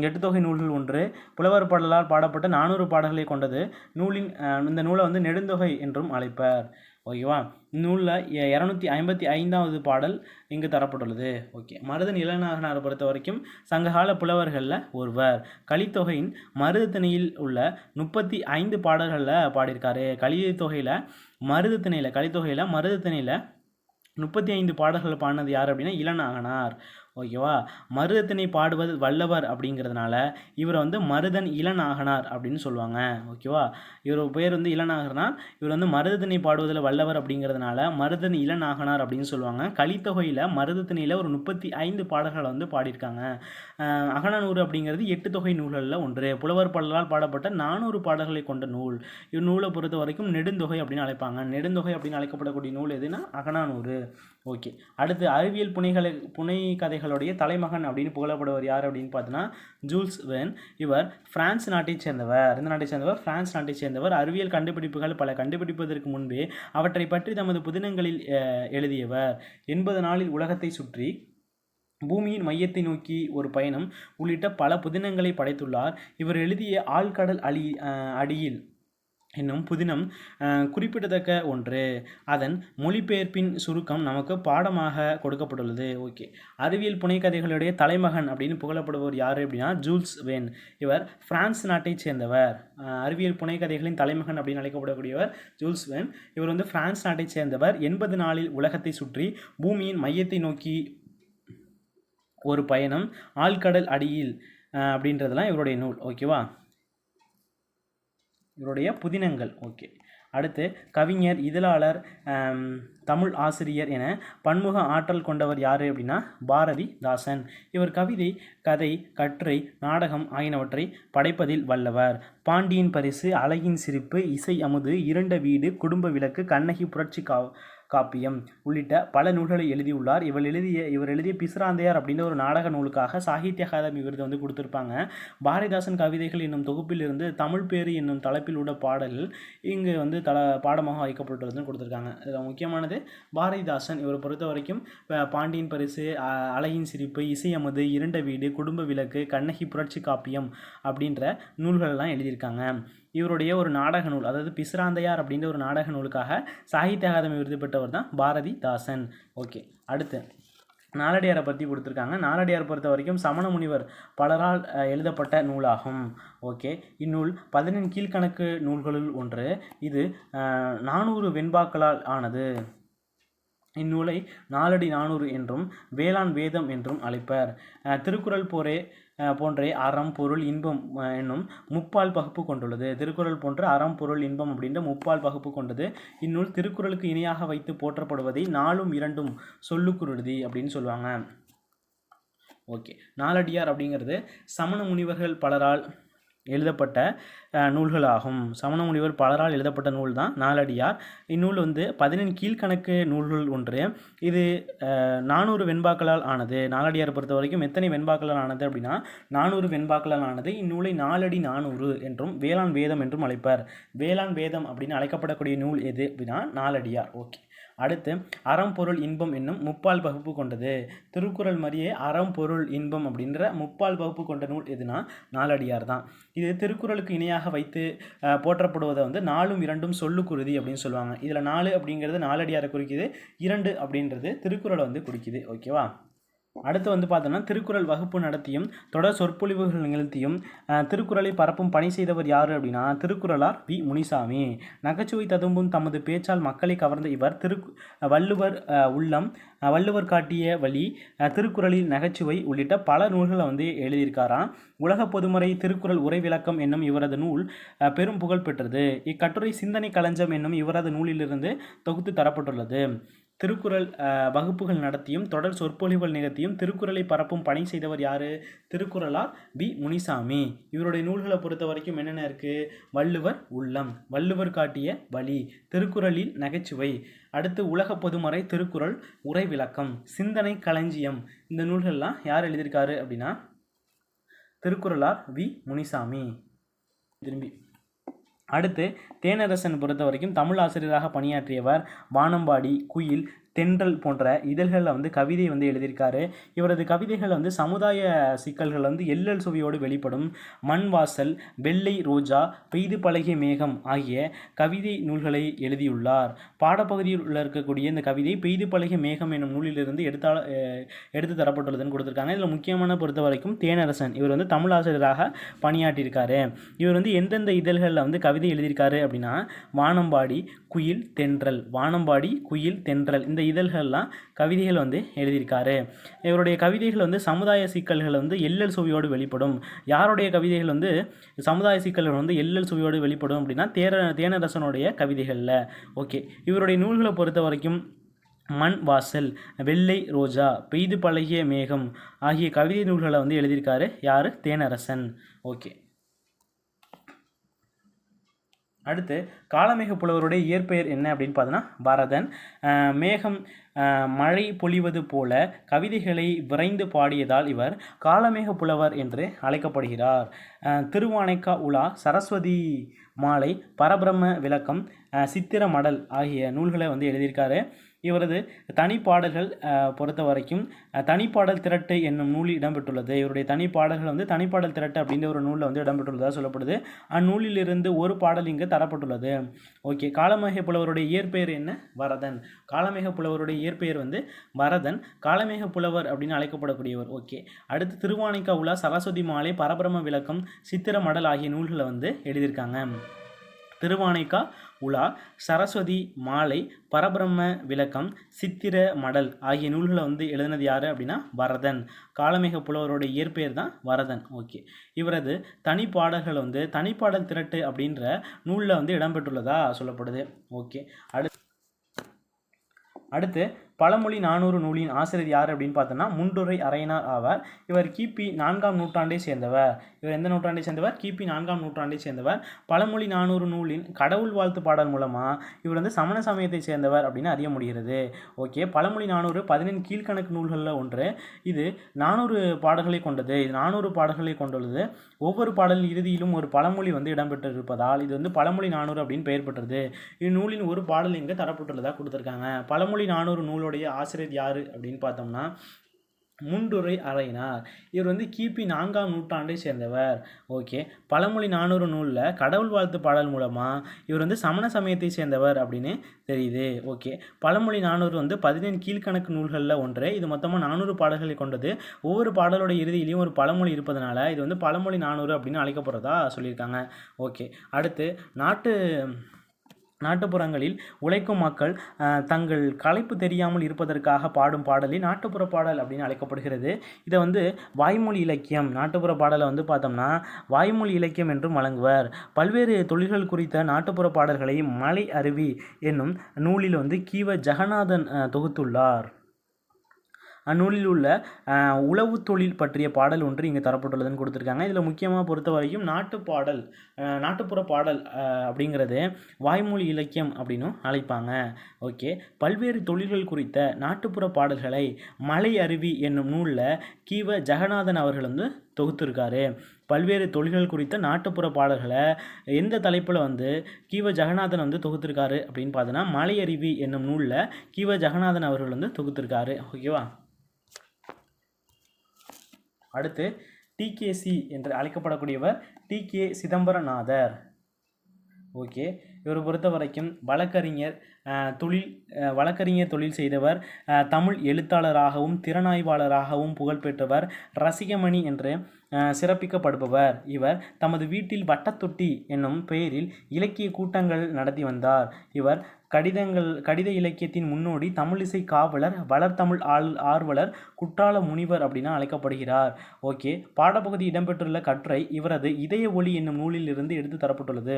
எட்டுத்தொகை நூல்கள் ஒன்று. புலவர் பாடலால் பாடப்பட்ட நானூறு பாடல்களை கொண்டது நூலின் இந்த நூலை வந்து நெடுந்தொகை என்றும் அழைப்பர். ஓகேவா? இந்நூலில் இரநூத்தி ஐம்பத்தி ஐந்தாவது பாடல் இங்கு தரப்பட்டுள்ளது. ஓகே. மருதன் இளநாகனாரை பொறுத்த வரைக்கும் சங்ககால புலவர்களில் ஒருவர். கலித்தொகையின் மருதத்திணையில் உள்ள முப்பத்தி ஐந்து பாடல்களில் பாடியிருக்காரு. கலித்தொகையில் மருதத்திணையில் கலித்தொகையில் மருதத்திணையில் முப்பத்தி ஐந்து பாடல்கள் பாடினது யார் அப்படின்னா இளநாகனார். ஓகேவா? மருதத்திணை பாடுவது வல்லவர் அப்படிங்கிறதுனால இவர் வந்து மருதன் இளநாகனார் அப்படின்னு சொல்லுவாங்க. ஓகேவா? இவர் பேர் வந்து இளநாகனார் இவர் வந்து மருதத்தினை பாடுவதில் வல்லவர் அப்படிங்கிறதுனால மருதன் இளநாகனார் அப்படின்னு சொல்லுவாங்க. கலித்தொகையில் மருதத்தினையில் ஒரு முப்பத்தி ஐந்து பாடல்களை வந்து பாடியிருக்காங்க. அஹ் அகநானூறு அப்படிங்கிறது எட்டு தொகை நூல்களில் ஒன்று. புலவர் பாடலால் பாடப்பட்ட நானூறு பாடல்களை கொண்ட நூல். இந்நூலை பொறுத்த வரைக்கும் நெடுந்தொகை அப்படின்னு அழைப்பாங்க. நெடுந்தொகை அப்படின்னு அழைக்கப்படக்கூடிய நூல் எதுனா அகநானூறு. ஓகே. அடுத்து அறிவியல் புனைகளை புனை கதைகளுடைய தலைமகன் அப்படின்னு புகழப்படுவர் யார் அப்படின்னு பார்த்தோன்னா ஜூல்ஸ் வென் இவர் பிரான்ஸ் நாட்டைச் சேர்ந்தவர். இந்த நாட்டை சேர்ந்தவர்? பிரான்ஸ் நாட்டைச் சேர்ந்தவர். அறிவியல் கண்டுபிடிப்புகள் பல கண்டுபிடிப்பதற்கு முன்பே அவற்றை பற்றி தமது புதினங்களில் எழுதியவர். எண்பது நாளில் உலகத்தை சுற்றி பூமியின் மையத்தை நோக்கி ஒரு பயணம் உள்ளிட்ட பல புதினங்களை படைத்துள்ளார். இவர் எழுதிய ஆழ்கடல் அழி அடியில் என்னும் புதினம் குறிப்பிடத்தக்க ஒன்று. அதன் மொழிபெயர்ப்பின் சுருக்கம் நமக்கு பாடமாக கொடுக்கப்பட்டுள்ளது. ஓகே. அறிவியல் புனைக்கதைகளுடைய தலைமகன் அப்படின்னு புகழப்படுபவர் யார் அப்படின்னா ஜூல்ஸ் வென். இவர் பிரான்ஸ் நாட்டைச் சேர்ந்தவர். அறிவியல் புனைக்கதைகளின் தலைமகன் அப்படின்னு அழைக்கப்படக்கூடியவர் ஜூல்ஸ் வென். இவர் வந்து பிரான்ஸ் நாட்டைச் சேர்ந்தவர். எண்பது நாளில் உலகத்தை சுற்றி பூமியின் மையத்தை நோக்கி ஒரு பயணம் ஆழ்கடல் அடியில் அப்படின்றதெல்லாம் இவருடைய நூல். ஓகேவா? இவருடைய புதினங்கள். ஓகே. அடுத்து கவிஞர் இதழாளர் தமிழ் ஆசிரியர் என பன்முக ஆற்றல் கொண்டவர் யார் அப்படின்னா பாரதி தாசன். இவர் கவிதை கதை கட்டுரை நாடகம் ஆகியனவற்றை படைப்பதில் வல்லவர். பாண்டியன் பரிசு அழகின் சிரிப்பு இசை அமுது இருண்ட வீடு குடும்ப விளக்கு கண்ணகி புரட்சி கா காப்பியம் உள்ளிட்ட பல நூல்களை எழுதியுள்ளார். இவர் எழுதிய இவர் எழுதிய பிசுராந்தையார் அப்படின்ற ஒரு நாடக நூலுக்காக சாகித்ய அகாதமி விருது வந்து கொடுத்துருப்பாங்க. பாரதிதாசன் கவிதைகள் என்னும் தொகுப்பிலிருந்து தமிழ் பேரு என்னும் தலைப்பில் உள்ள பாடல் இங்கு வந்து தல பாடமாக வைக்கப்பட்டுள்ளதுன்னு கொடுத்துருக்காங்க. இதில் முக்கியமானது பாரதிதாசன். இவரை பொறுத்த வரைக்கும் பாண்டியன் பரிசு அழகின் சிரிப்பு இசையமது இரண்ட இருண்ட வீடு குடும்ப விளக்கு கண்ணகி புரட்சி காப்பியம் அப்படின்ற நூல்கள்லாம் எழுதியிருக்காங்க. இவருடைய ஒரு நாடக நூல் அதாவது பிஸ்ராந்தையார் அப்படின்ற ஒரு நாடக நூலுக்காக சாகித்ய அகாதமி விருது பெற்றவர் தான் பாரதிதாசன். ஓகே அடுத்து. நாலடியாரை பற்றி கொடுத்துருக்காங்க. நாலடியார் பொறுத்த வரைக்கும் சமண முனிவர் பலரால் எழுதப்பட்ட நூலாகும். ஓகே இந்நூல் பதினெண் கீழ்க்கணக்கு நூல்களுள் ஒன்று. இது நானூறு வெண்பாக்களால் ஆனது. இந்நூலை நாலடி நானூறு என்றும் வேளாண் வேதம் என்றும் அழைப்பர். திருக்குறள் போரே போன்றே அறம் பொருள் இன்பம் என்னும் முப்பால் பகுப்பு கொண்டுள்ளது. திருக்குறள் போன்ற அறம் பொருள் இன்பம் அப்படின்ற முப்பால் பகுப்பு கொண்டது. இந்நூல் திருக்குறளுக்கு இணையாக வைத்து போற்றப்படுவதை நாளும் இரண்டும் சொல்லுக்குருதி அப்படின்னு சொல்லுவாங்க. ஓகே. நாலடியார் அப்படிங்கிறது சமண முனிவர்கள் பலரால் எழுதப்பட்ட நூல்களாகும். சமண முனிவர் பலரால் எழுதப்பட்ட நூல் தான் நாலடியார். இந்நூல் வந்து பதினெண் கீழ்க்கணக்கு நூல்கள் ஒன்று. இது நானூறு வெண்பாக்களால் ஆனது. நாலடியார் பொறுத்த வரைக்கும் எத்தனை வெண்பாக்களால் ஆனது அப்படின்னா நானூறு வெண்பாக்களால் ஆனது. இந்நூலை நாலடி நானூறு என்றும் வேளாண் வேதம் என்றும் அழைப்பர். வேளாண் வேதம் அப்படின்னு அழைக்கப்படக்கூடிய நூல் எது அப்படின்னா நாலடியார். ஓகே. அடுத்து அறம் பொருள் இன்பம் என்னும் முப்பால் பகுப்பு கொண்டது. திருக்குறள் மாதிரியே அறம் பொருள் இன்பம் அப்படின்ற முப்பால் பகுப்பு கொண்ட நூல் எதுனா நாலடியார் தான். இது திருக்குறளுக்கு இணையாக வைத்து போற்றப்படுவதை வந்து நாலும் இரண்டும் சொல்லுக்குருதி அப்படின்னு சொல்லுவாங்க. இதில் நாலு அப்படிங்கிறது நாலடியாரை குறிக்குது இரண்டு அப்படின்றது திருக்குறளை வந்து குறிக்குது. ஓகேவா? அடுத்து வந்து பார்த்தோன்னா திருக்குறள் வகுப்பு நடத்தியும் தொடர் சொற்பொழிவுகள் நிகழ்த்தியும் திருக்குறளை பரப்பும் பணி செய்தவர் யார் அப்படின்னா திருக்குறளார் வி. முனிசாமி. நகைச்சுவை ததும்பும் தமது பேச்சால் மக்களை கவர்ந்த இவர் திரு வள்ளுவர் உள்ளம் வள்ளுவர் காட்டிய வழி திருக்குறளில் நகைச்சுவை உள்ளிட்ட பல நூல்களை வந்து எழுதியிருக்காராம். உலக பொதுமறை திருக்குறள் உரை விளக்கம் என்னும் இவரது நூல் பெரும் புகழ் பெற்றது. இக்கட்டுரை சிந்தனை களஞ்சம் என்னும் இவரது நூலிலிருந்து தொகுத்து தரப்பட்டுள்ளது. திருக்குறள் வகுப்புகள் நடத்தியும் தொடர் சொற்பொழிவுகள் நிகழ்த்தியும் திருக்குறளை பரப்பும் பணி செய்தவர் யார்? திருக்குறளார் பி. முனிசாமி. இவருடைய நூல்களை பொறுத்த வரைக்கும் என்னென்ன இருக்குது வள்ளுவர் உள்ளம். வள்ளுவர் காட்டிய வழி. திருக்குறளில் நகைச்சுவை. அடுத்து உலக பொதுமறை திருக்குறள் உரை விளக்கம் சிந்தனை களஞ்சியம். இந்த நூல்கள்லாம் யார் எழுதியிருக்காரு அப்படின்னா திருக்குறளார் வி. முனிசாமி. திரும்பி. அடுத்து தேனரசன் பொறுத்த வரைக்கும் தமிழ் ஆசிரியராக பணியாற்றியவர் வானம்பாடி குயில் தென்றல் போன்ற இதழ்களில் வந்து கவிதை வந்து எழுதியிருக்காரு. இவரது கவிதைகள் வந்து சமுதாய சிக்கல்கள் வந்து எல்லல் சுவையோடு வெளிப்படும். மண் வாசல் வெள்ளை ரோஜா பெய்து பழகிய மேகம் ஆகிய கவிதை நூல்களை எழுதியுள்ளார். பாடப்பகுதியில் உள்ள இருக்கக்கூடிய இந்த கவிதை பெய்து பழகிய மேகம் என்னும் நூலிலிருந்து எடுத்தால எடுத்து தரப்பட்டுள்ளதுன்னு கொடுத்துருக்காங்க. இதில் முக்கியமான பொறுத்த வரைக்கும் தேனரசன் இவர் வந்து தமிழ் ஆசிரியராக பணியாற்றியிருக்காரு. இவர் வந்து எந்தெந்த இதழ்களில் வந்து கவிதை எழுதியிருக்காரு அப்படின்னா வானம்பாடி குயில் தென்றல். வானம்பாடி குயில் தென்றல். இந்த இதழ்கள்லாம் கவிதைகள் வந்து எழுதியிருக்காரு. இவருடைய கவிதைகள் வந்து சமுதாய சிக்கல்கள் வந்து எல்லல் சுவையோடு வெளிப்படும். யாருடைய கவிதைகள் வந்து சமுதாய சிக்கல்கள் வந்து எல்லல் சுவையோடு வெளிப்படும் அப்படின்னா தேர தேனரசனுடைய கவிதைகளில். ஓகே. இவருடைய நூல்களை பொறுத்த வரைக்கும் மண் வாசல் வெள்ளை ரோஜா பெய்து பழகிய மேகம் ஆகிய கவிதை நூல்களை வந்து எழுதியிருக்காரு யார்? தேனரசன். ஓகே. அடுத்து காலமேக புலவருடைய இயற்பெயர் என்ன அப்படின்னு பார்த்தோன்னா பரதன். மேகம் மழை பொழிவது போல கவிதைகளை விரைந்து பாடியதால் இவர் காலமேக புலவர் என்று அழைக்கப்படுகிறார். திருவானைக்கா உலா சரஸ்வதி மாலை பரபிரம்ம விளக்கம் சித்திர மடல் ஆகிய நூல்களை வந்து எழுதியிருக்காரு. இவரது தனிப்பாடல்கள் பொறுத்த வரைக்கும் தனிப்பாடல் திரட்டு என்னும் நூலில் இடம்பெற்றுள்ளது. இவருடைய தனிப்பாடல்கள் வந்து தனிப்பாடல் திரட்டு அப்படின்ற ஒரு நூலில் வந்து இடம்பெற்றுள்ளதாக சொல்லப்படுது. அந்நூலிலிருந்து ஒரு பாடல் இங்கு தரப்பட்டுள்ளது. ஓகே காலமேக புலவருடைய இயற்பெயர் என்ன? வரதன். காலமேக புலவருடைய இயற்பெயர் வந்து வரதன். காலமேக புலவர் அப்படின்னு அழைக்கப்படக்கூடியவர். ஓகே அடுத்து திருவானைக்கா உலா சரஸ்வதி மாலை பரபிரம விளக்கம் சித்திர மடல் ஆகிய நூல்களை வந்து எழுதியிருக்காங்க. திருவானைக்கா உலா சரஸ்வதி மாலை பரபிரம்ம விளக்கம் சித்திர மடல் ஆகிய நூல்களை வந்து எழுதினது யார் அப்படின்னா வரதன். காலமேக புலவருடைய இயற்பெயர் தான் வரதன். ஓகே. இவரது தனிப்பாடல்கள் வந்து தனிப்பாடல் திரட்டு அப்படின்ற நூலில் வந்து இடம்பெற்றுள்ளதா சொல்லப்படுது. ஓகே. அடுத்து அடுத்து பழமொழி நானூறு நூலின் ஆசிரியர் யார் அப்படின்னு பார்த்தோன்னா முண்டுரை அரையனார் ஆவார். இவர் கிபி நான்காம் நூற்றாண்டை சேர்ந்தவர். இவர் எந்த நூற்றாண்டை சேர்ந்தவர்? கிபி நான்காம் நூற்றாண்டை சேர்ந்தவர். பழமொழி நானூறு நூலின் கடவுள் வாழ்த்து பாடல் மூலமாக இவர் வந்து சமண சமயத்தை சேர்ந்தவர் அப்படின்னு அறிய முடிகிறது. ஓகே பழமொழி நானூறு பதினெண் கீழ்க்கணக்கு நூல்களில் ஒன்று. இது நானூறு பாடல்களை கொண்டது. இது நானூறு பாடல்களை கொண்டுள்ளது. ஒவ்வொரு பாடலின் இறுதியிலும் ஒரு பழமொழி வந்து இடம்பெற்றிருப்பதால் இது வந்து பழமொழி நானூறு அப்படின்னு பெயர் பெற்றது. இந்நூலின் ஒரு பாடல் இங்கே தரப்பட்டுள்ளதாக கொடுத்துருக்காங்க. பழமொழி நானூறு நூலுடைய ஆசிரியர் யார் அப்படின்னு பார்த்தோம்னா முண்டுரை அறையினார். இவர் வந்து கிபி நான்காம் நூற்றாண்டை சேர்ந்தவர். ஓகே. பழமொழி நானூறு நூலில் கடவுள் வாழ்த்து பாடல் மூலமாக இவர் வந்து சமண சமயத்தை சேர்ந்தவர் அப்படின்னு தெரியுது. ஓகே. பழமொழி நானூறு வந்து பதினேழு கீழ்க்கணக்கு நூல்களில் ஒன்று. இது மொத்தமாக நானூறு பாடல்களை கொண்டது. ஒவ்வொரு பாடலோட இறுதியிலையும் ஒரு பழமொழி இருப்பதனால இது வந்து பழமொழி நானூறு அப்படின்னு அழைக்கப்படுறதா சொல்லியிருக்காங்க. ஓகே. அடுத்து நாட்டு நாட்டுப்புறங்களில் உழைக்கும் மக்கள் தங்கள் களைப்பு தெரியாமல் இருப்பதற்காக பாடும் பாடலே நாட்டுப்புற பாடல் அப்படின்னு அழைக்கப்படுகிறது. இதை வந்து வாய்மொழி இலக்கியம் நாட்டுப்புற பாடலை வந்து பார்த்தோம்னா வாய்மொழி இலக்கியம் என்றும் வழங்குவர். பல்வேறு தொழில்கள் குறித்த நாட்டுப்புற பாடல்களை மலை அருவி என்னும் நூலில் வந்து கீவ ஜெகநாதன் தொகுத்துள்ளார். அந்நூலில் உள்ள உழவு தொழில் பற்றிய பாடல் ஒன்று இங்கே தரப்பட்டுள்ளதுன்னு கொடுத்துருக்காங்க. இதில் முக்கியமாக பொறுத்த வரைக்கும் நாட்டு பாடல் நாட்டுப்புற பாடல் அப்படிங்கிறது வாய்மொழி இலக்கியம் அப்படின்னும் அழைப்பாங்க. ஓகே. பல்வேறு தொழில்கள் குறித்த நாட்டுப்புற பாடல்களை மலை அருவி என்னும் நூலில் கீவ ஜெகநாதன் அவர்கள் வந்து தொகுத்திருக்காரு. பல்வேறு தொழில்கள் குறித்த நாட்டுப்புற பாடல்களை எந்த தலைப்பில் வந்து கீவ ஜெகநாதன் வந்து தொகுத்திருக்காரு அப்படின்னு பார்த்தோன்னா மலையருவி என்னும் நூலில் கீவ ஜெகநாதன் அவர்கள் வந்து தொகுத்திருக்காரு. ஓகேவா? அடுத்து டிகேசி என்று அழைக்கப்படக்கூடியவர் டிகே சிதம்பரநாதர். ஓகே. இவர் பொறுத்த வரைக்கும் வழக்கறிஞர் தொழில் வழக்கறிஞர் தொழில் செய்தவர் தமிழ் எழுத்தாளராகவும் திறனாய்வாளராகவும் புகழ்பெற்றவர் ரசிகமணி என்று சிறப்பிக்கப்படுபவர். இவர் தமது வீட்டில் வட்டத்தொட்டி என்னும் பெயரில் இலக்கிய கூட்டங்கள் நடத்தி வந்தார். இவர் கடிதங்கள் கடித இலக்கியத்தின் முன்னோடி தமிழிசை காவலர் வளர்த்தமிழ் ஆள் ஆர்வலர் குற்றால முனிவர் அப்படின்னு அழைக்கப்படுகிறார். ஓகே. பாடப்பகுதி இடம்பெற்றுள்ள கட்டுரை இவரது இதய ஒளி என்னும் நூலிலிருந்து எடுத்து தரப்பட்டுள்ளது.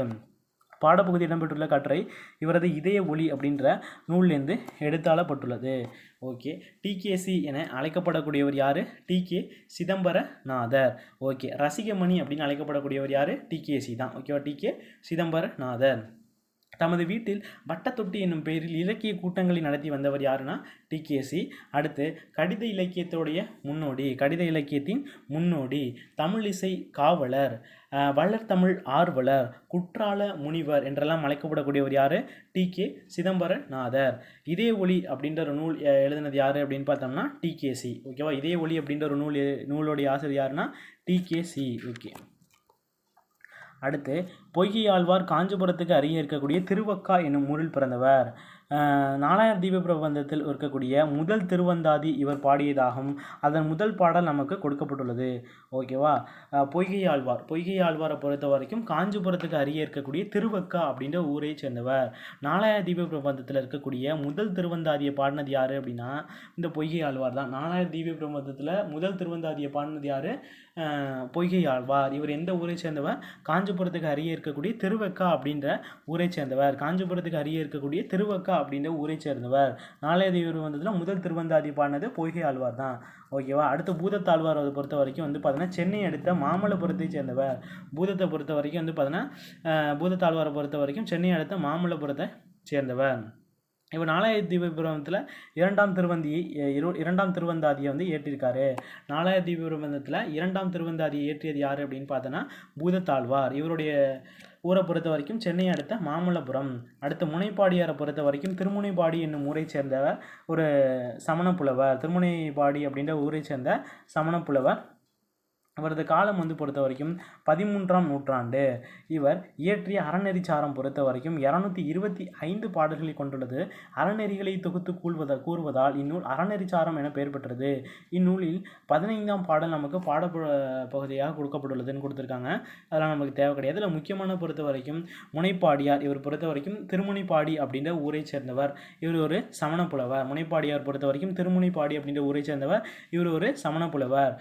பாடப்பகுதி இடம்பெற்றுள்ள கட்டுரை இவரது இதய ஒளி அப்படின்ற நூல்லேருந்து எடுத்தாளப்பட்டுள்ளது. ஓகே. டிகேசி என அழைக்கப்படக்கூடியவர் யார்? டிகே சிதம்பரநாதர். ஓகே. ரசிகமணி அப்படின்னு அழைக்கப்படக்கூடியவர் யார்? டிகேசி தான். ஓகேவா? டிகே சிதம்பரநாதர். தமது வீட்டில் வட்டத்தொட்டி என்னும் பெயரில் இலக்கிய கூட்டங்களை நடத்தி வந்தவர் யாருன்னா டிகேசி அடுத்து கடித இலக்கியத்தோடைய முன்னோடி கடித இலக்கியத்தின் முன்னோடி தமிழிசை காவலர் வளர்த்தமிழ் ஆர்வலர் குற்றால முனிவர் என்றெல்லாம் அழைக்கப்படக்கூடியவர் யார்? டிகே சிதம்பரநாதர். இதே ஒளி அப்படின்ற ஒரு நூல் எழுதினது யார் அப்படின்னு பார்த்தோம்னா டிகேசி ஓகேவா? இதே ஒளி அப்படின்ற ஒரு நூல் நூலோடைய ஆசிரியர் யாருன்னா டிகேசி ஓகே. அடுத்து பொய்கை ஆழ்வார் காஞ்சிபுரத்துக்கு அருகே இருக்கக்கூடிய திருவக்கா என்னும் ஊரில் பிறந்தவர். நாலாயிரம் தீப பிரபந்தத்தில் இருக்கக்கூடிய முதல் திருவந்தாதி இவர் பாடியதாகும். அதன் முதல் பாடல் நமக்கு கொடுக்கப்பட்டுள்ளது. ஓகேவா? பொய்கை ஆழ்வார் பொய்கை ஆழ்வாரை பொறுத்த வரைக்கும் காஞ்சிபுரத்துக்கு அருகே இருக்கக்கூடிய திருவக்கா அப்படின்ற ஊரை சேர்ந்தவர். நாலாயிரம் தீப பிரபந்தத்தில் இருக்கக்கூடிய முதல் திருவந்தாதியை பாடினது யார் அப்படின்னா இந்த பொய்கை ஆழ்வார் தான். நாலாயிரம் தீப பிரபந்தத்தில் முதல் திருவந்தாதியை பாடினது யார்? பொய்கை ஆழ்வார். இவர் எந்த ஊரை சேர்ந்தவர்? காஞ்சிபுரத்துக்கு அருகே இருக்கக்கூடிய திருவக்கா அப்படின்ற ஊரை சேர்ந்தவர். காஞ்சிபுரத்துக்கு அருகே இருக்கக்கூடிய திருவக்கா அப்படின்ற ஊரை சேர்ந்தவர். நாளைய தேவர் வந்ததில் முதல் திருவந்தாதி பாடினது பொய்கை ஆழ்வார் தான். ஓகேவா அடுத்து பூதத்தாழ்வார் அதை பொறுத்த வரைக்கும் வந்து பார்த்தீங்கன்னா சென்னை அடுத்த மாமல்லபுரத்தை சேர்ந்தவர். பூதத்தை பொறுத்த வரைக்கும் வந்து பார்த்தீங்கன்னா பூதத்தாழ்வாரை பொறுத்த வரைக்கும் சென்னை அடுத்த மாமல்லபுரத்தை சேர்ந்தவர். இவர் நாலாய தீபபிரபந்தத்தில் இரண்டாம் திருவந்தியை இரு இரண்டாம் திருவந்தாதியை வந்து ஏற்றிருக்காரு. நாலாய தீபபிரபந்தத்தில் இரண்டாம் திருவந்தாதியை ஏற்றியது யார் அப்படின்னு பார்த்தோன்னா பூதத்தாழ்வார். இவருடைய ஊரை பொறுத்த வரைக்கும் சென்னை அடுத்த மாமல்லபுரம் அடுத்த முனைப்பாடியாரை பொறுத்த வரைக்கும் திருமுனைப்பாடி என்னும் ஊரை சேர்ந்தவர் ஒரு சமணப்புலவர். திருமுனைப்பாடி அப்படின்ற ஊரை சேர்ந்த சமணப்புலவர் இவரது காலம் வந்து பொறுத்த வரைக்கும் பதிமூன்றாம் நூற்றாண்டு. இவர் இயற்றிய அறநெறிச்சாரம் பொறுத்த வரைக்கும் இரநூத்தி இருபத்தி ஐந்து பாடல்களை கொண்டுள்ளது. அறநெறிகளை தொகுத்து கூறுவத கூறுவதால் இந்நூல் அறநெறிச்சாரம் என பெயர் பெற்றது. இந்நூலில் பதினைந்தாம் பாடல் நமக்கு பாட பகுதியாக கொடுக்கப்பட்டுள்ளதுன்னு கொடுத்துருக்காங்க. அதெல்லாம் நமக்கு தேவை கிடையாது. இதில் முக்கியமான பொறுத்த வரைக்கும் முனைப்பாடியார் இவர் பொறுத்த வரைக்கும் திருமுனைப்பாடி அப்படின்ற ஊரை சேர்ந்தவர். இவர் ஒரு சமணப்புலவர். முனைப்பாடியார் பொறுத்த வரைக்கும் திருமுனைப்பாடி அப்படின்ற ஊரை சேர்ந்தவர். இவர் ஒரு சமணப்புலவர்.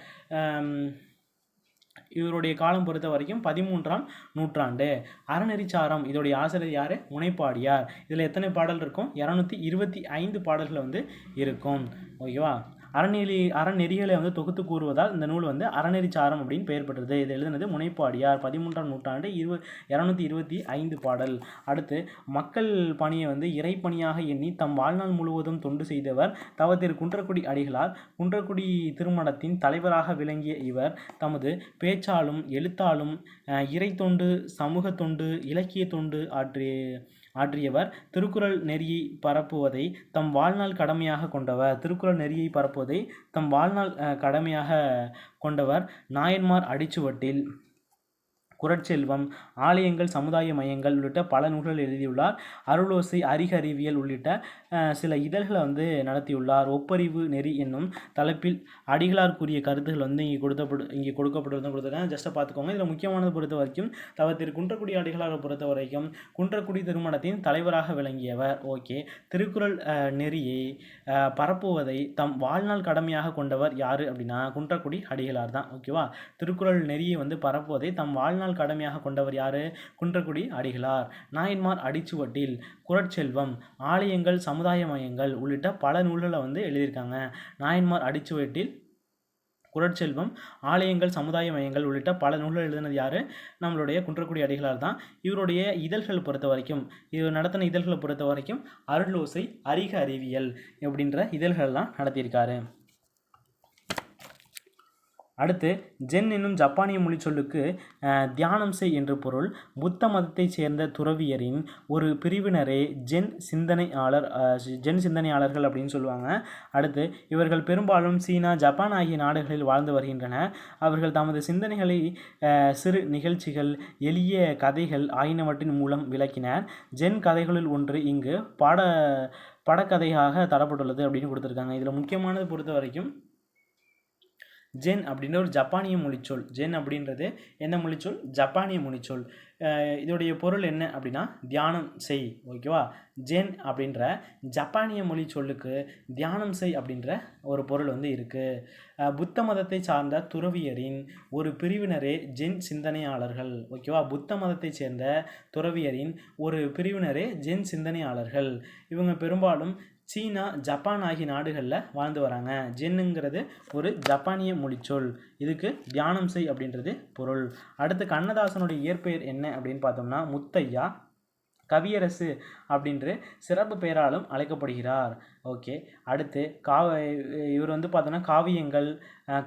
இவருடைய காலம் பொறுத்த வரைக்கும் பதிமூன்றாம் நூற்றாண்டு. அறநெறிச்சாரம் இதோடைய ஆசிரியர் யார்? முனைப்பாடியார். இதில் எத்தனை பாடல் இருக்கும்? இரநூத்தி இருபத்தி ஐந்து பாடல்கள் வந்து இருக்கும். ஓகேவா? அறநெறி அறநெறிகளை வந்து தொகுத்து கூறுவதால் இந்த நூல் வந்து அறநெறிச்சாரம் அப்படின்னு பெயர் பெற்றது. இது எழுதினது முனைப்பாடியார். பதிமூன்றாம் நூற்றாண்டு இருபது இரநூத்தி இருபத்தி ஐந்து பாடல். அடுத்து மக்கள் பணியை வந்து இறைப்பணியாக எண்ணி தம் வாழ்நாள் முழுவதும் தொண்டு செய்தவர் தவ திரு குன்றக்குடி அடிகளார். குன்றக்குடி திருமணத்தின் தலைவராக விளங்கிய இவர் தமது பேச்சாலும் எழுத்தாலும் இறை தொண்டு சமூக தொண்டு இலக்கிய தொண்டு ஆற்றிய ஆற்றியவர் திருக்குறள் நெறியை பரப்புவதை தம் வாழ்நாள் கடமையாக கொண்டவர். திருக்குறள் நெறியை பரப்புவதை தம் வாழ்நாள் கடமையாக கொண்டவர் நாயன்மார் அடிச்சுவட்டில். குரட்செல்வம் ஆலயங்கள் சமுதாய மையங்கள் உள்ளிட்ட பல நூல்கள் எழுதியுள்ளார். அருளோசை அறிகறிவியல் உள்ளிட்ட சில இதழ்களை வந்து நடத்தியுள்ளார். ஒப்பறிவு நெறி என்னும் தலைப்பில் அடிகளார்க்குரிய கருத்துகள் கருத்துக்கள் வந்து இங்கே கொடுத்தப்படு இங்கே கொடுக்கப்பட்டு கொடுத்துருக்காங்க ஜஸ்ட்டை பார்த்துக்கோங்க. இதில் முக்கியமானது பொறுத்த வரைக்கும் தவ திரு குன்றக்குடி அடிகளாரை பொறுத்த வரைக்கும் குன்றக்குடி திருமணத்தின் தலைவராக விளங்கியவர். ஓகே. திருக்குறள் நெறியை பரப்புவதை தம் வாழ்நாள் கடமையாக கொண்டவர் யார் அப்படின்னா குன்றக்குடி அடிகளார் தான். ஓகேவா? திருக்குறள் நெறியை வந்து பரப்புவதை தம் வாழ்நாள் கடமையாக கொண்டவர் யாரு? குன்றக்குடி அடிகளார். நாயன்மார் அடிச்சுவட்டில். குரட்செல்வம் ஆலயங்கள் சமுதாய மையங்கள் உள்ளிட்ட பல நூல்களை வந்து எழுதியிருக்காங்க. நாயன்மார் அடிச்சுவட்டில் குரட்செல்வம் ஆலயங்கள் சமுதாய மையங்கள் உள்ளிட்ட பல நூல்கள் எழுதினது யார்? நம்மளுடைய குன்றக்குடி அடிகளார் தான். இவருடைய இதழ்கள் பொறுத்த வரைக்கும் இவர் நடத்தின இதழ்களை பொறுத்த வரைக்கும் அருளோசை அறிக அறிவியல் அப்படின்ற இதழ்கள்லாம் நடத்தியிருக்காரு. அடுத்து ஜென் என்னும் ஜப்பானிய மொழி சொல்லுக்கு தியானம் செய் என்று பொருள். புத்த மதத்தைச் சேர்ந்த துறவியரின் ஒரு பிரிவினரே ஜென் சிந்தனையாளர் ஜென் சிந்தனையாளர்கள் அப்படின்னு சொல்லுவாங்க. அடுத்து இவர்கள் பெரும்பாலும் சீனா ஜப்பான் ஆகிய நாடுகளில் வாழ்ந்து வருகின்றனர் அவர்கள் தமது சிந்தனைகளை சிறு நிகழ்ச்சிகள் எளிய கதைகள் ஆகியனவற்றின் மூலம் விளக்கினர். ஜென் கதைகளில் ஒன்று இங்கு பாட படக்கதையாக தரப்பட்டுள்ளது அப்படின்னு கொடுத்துருக்காங்க. இதில் முக்கியமானது பொறுத்த வரைக்கும் ஜென் அப்படின்ற ஒரு ஜப்பானிய மொழிச்சொல். ஜென் அப்படின்றது என்ன மொழிச்சொல்? ஜப்பானிய மொழிச்சொல். இதோடைய பொருள் என்ன அப்படின்னா தியானம் செய் ஓகேவா ஜென் அப்படின்ற ஜப்பானிய மொழி சொல்லுக்கு தியானம் செய் அப்படின்ற ஒரு பொருள் வந்து இருக்குது புத்த மதத்தை சார்ந்த துறவியரின் ஒரு பிரிவினரே ஜென் சிந்தனையாளர்கள் ஓகேவா புத்த மதத்தை சேர்ந்த துறவியரின் ஒரு பிரிவினரே ஜென் சிந்தனையாளர்கள். இவங்க பெரும்பாலும் சீனா ஜப்பான் ஆகிய நாடுகளில் வாழ்ந்து வராங்க. ஜென்னுங்கிறது ஒரு ஜப்பானிய மொழிச்சொல். இதுக்கு தியானம் செய் அப்படின்றது பொருள். அடுத்து கண்ணதாசனுடைய இயற்பெயர் என்ன அப்படின்னு பார்த்தோம்னா முத்தையா கவியரசு அப்படின்று சிறப்பு பெயராலும் அழைக்கப்படுகிறார். ஓகே. அடுத்து காவ இவர் வந்து பார்த்தோன்னா காவியங்கள்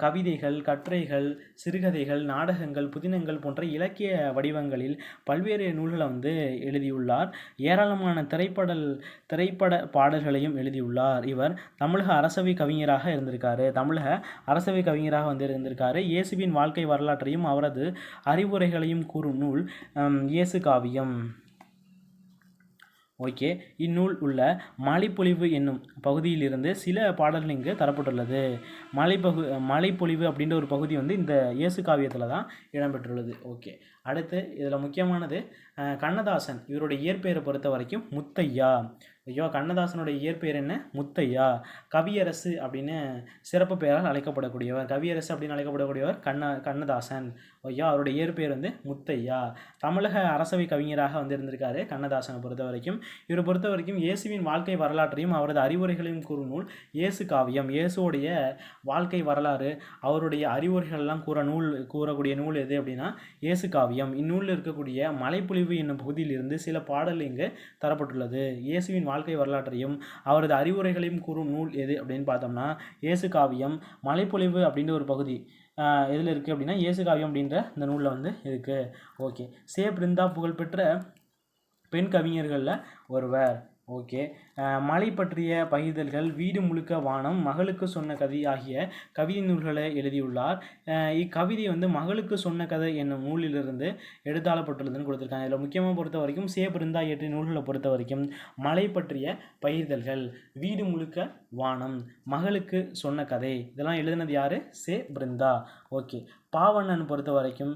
கவிதைகள் கட்டுரைகள் சிறுகதைகள் நாடகங்கள் புதினங்கள் போன்ற இலக்கிய வடிவங்களில் பல்வேறு நூல்களை வந்து எழுதியுள்ளார். ஏராளமான திரைப்படல் திரைப்பட பாடல்களையும் எழுதியுள்ளார். இவர் தமிழக அரசவை கவிஞராக இருந்திருக்காரு. தமிழக அரசவை கவிஞராக வந்து இருந்திருக்காரு. இயேசுவின் வாழ்க்கை வரலாற்றையும் அவரது அறிவுரைகளையும் கூறும் நூல் இயேசு காவியம். ஓகே. இந்நூல் உள்ள மலைப்பொழிவு என்னும் பகுதியிலிருந்து சில பாடல்கள் இங்கு தரப்பட்டுள்ளது. மலைப்பகு மலைப்பொழிவு அப்படின்ற ஒரு பகுதி வந்து இந்த இயேசு காவியத்தில் தான் இடம்பெற்றுள்ளது. ஓகே. அடுத்து இதில் முக்கியமானது கண்ணதாசன். இவருடைய இயற்பெயரை பொறுத்த வரைக்கும் முத்தையா. ஐயோ கண்ணதாசனுடைய இயற்பெயர் என்ன? முத்தையா. கவியரசு அப்படின்னு சிறப்பு பெயரால் அழைக்கப்படக்கூடியவர். கவியரசு அப்படின்னு அழைக்கப்படக்கூடியவர் கண்ண கண்ணதாசன். ஐயா அவருடைய இயற்பெயர் வந்து முத்தையா. தமிழக அரசவை கவிஞராக வந்து இருந்திருக்காரு கண்ணதாசனை பொறுத்த வரைக்கும். இவரை பொறுத்த வரைக்கும் இயேசுவின் வாழ்க்கை வரலாற்றையும் அவரது அறிவுரைகளையும் கூறும் நூல் இயேசு காவியம் இயேசுடைய வாழ்க்கை வரலாறு அவருடைய அறிவுரைகள்லாம் கூற நூல் கூறக்கூடிய நூல் எது அப்படின்னா இயேசு காவியம். இந்நூலில் இருக்கக்கூடிய மலைப்பொழிவு என்னும் பகுதியிலிருந்து சில பாடல் இங்கு தரப்பட்டுள்ளது. இயேசுவின் வாழ்க்கை வரலாற்றையும் அவரது அறிவுரைகளையும் கூறும் நூல் எது அப்படின்னு பார்த்தோம்னா இயேசு காவியம் மலைப்பொழிவு அப்படின்ற ஒரு பகுதி. எதில் இருக்குது அப்படின்னா இயேசு காவியம் அப்படின்ற இந்த நூலில் வந்து இருக்குது ஓகே. சே பிருந்தா புகழ்பெற்ற பெண் கவிஞர்களில் ஒருவர். ஓகே. மலை பற்றிய பகிர்தல்கள் வீடு முழுக்க வானம் மகளுக்கு சொன்ன கதை ஆகிய கவிதை நூல்களை எழுதியுள்ளார். இக்கவிதை வந்து மகளுக்கு சொன்ன கதை என்னும் நூலிலிருந்து எடுத்தாளப்பட்டுள்ளதுன்னு கொடுத்துருக்காங்க. இதில் முக்கியமாக பொறுத்த வரைக்கும் சே பிருந்தா இயற்றிய நூல்களை பொறுத்த வரைக்கும் மலை பற்றிய பகிர்தல்கள் வீடு முழுக்க வானம் மகளுக்கு சொன்ன கதை. இதெல்லாம் எழுதினது யார்? சே பிருந்தா ஓகே. பாவண்ணன் பொறுத்த வரைக்கும்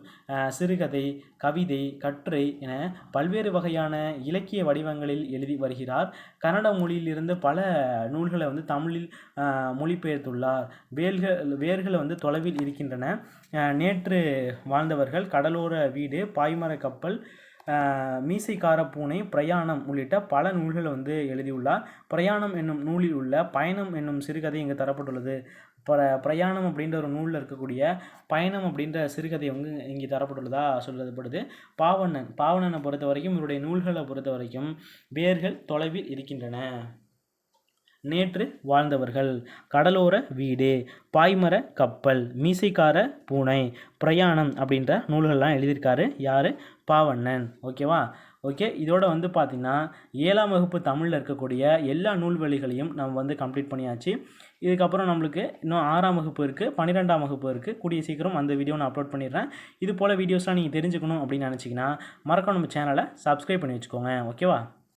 சிறுகதை கவிதை கட்டுரை என பல்வேறு வகையான இலக்கிய வடிவங்களில் எழுதி வருகிறார். கன்னட மொழியிலிருந்து பல நூல்களை வந்து தமிழில் மொழிபெயர்த்துள்ளார். வேல்கள் வேர்கள் வந்து தொலைவில் இருக்கின்றன. நேற்று வாழ்ந்தவர்கள் கடலோர வீடு பாய்மர கப்பல் மீசைக்கார பூனை பிரயாணம் உள்ளிட்ட பல நூல்களை வந்து எழுதியுள்ளார். பிரயாணம் என்னும் நூலில் உள்ள பயணம் என்னும் சிறுகதை இங்கு தரப்பட்டுள்ளது. பிர பிரயாணம் அப்படின்ற ஒரு நூலில் இருக்கக்கூடிய பயணம் அப்படின்ற சிறுகதை வந்து இங்கே தரப்பட்டுள்ளதா சொல்லப்படுது. பாவண்ணன் பாவண்ணனை பொறுத்த வரைக்கும் இவருடைய நூல்களை பொறுத்த வரைக்கும் வேர்கள் தொலைவில் இருக்கின்றன. நேற்று வாழ்ந்தவர்கள் கடலோர வீடு பாய்மர கப்பல் மீசைக்கார பூனை பிரயாணம் அப்படின்ற நூல்கள்லாம் எழுதியிருக்காரு யார்? பாவண்ணன். ஓகேவா? ஓகே இதோட வந்து பார்த்திங்கன்னா ஏழாம் வகுப்பு தமிழில் இருக்கக்கூடிய எல்லா நூல்வழிகளையும் நம்ம வந்து கம்ப்ளீட் பண்ணியாச்சு. இதுக்கப்புறம் நம்மளுக்கு இன்னும் ஆறாம் வகுப்பு இருக்குது பன்னிரெண்டாம் வகுப்பு இருக்குது கூடிய சீக்கிரம் அந்த வீடியோ நான் அப்லோட் பண்ணிடுறேன். இது போல் வீடியோஸ்லாம் நீங்கள் தெரிஞ்சுக்கணும் அப்படின்னு நினச்சிங்கன்னா மறக்காம நம்ம சேனலை சப்ஸ்கிரைப் பண்ணி வச்சுக்கோங்க. ஓகேவா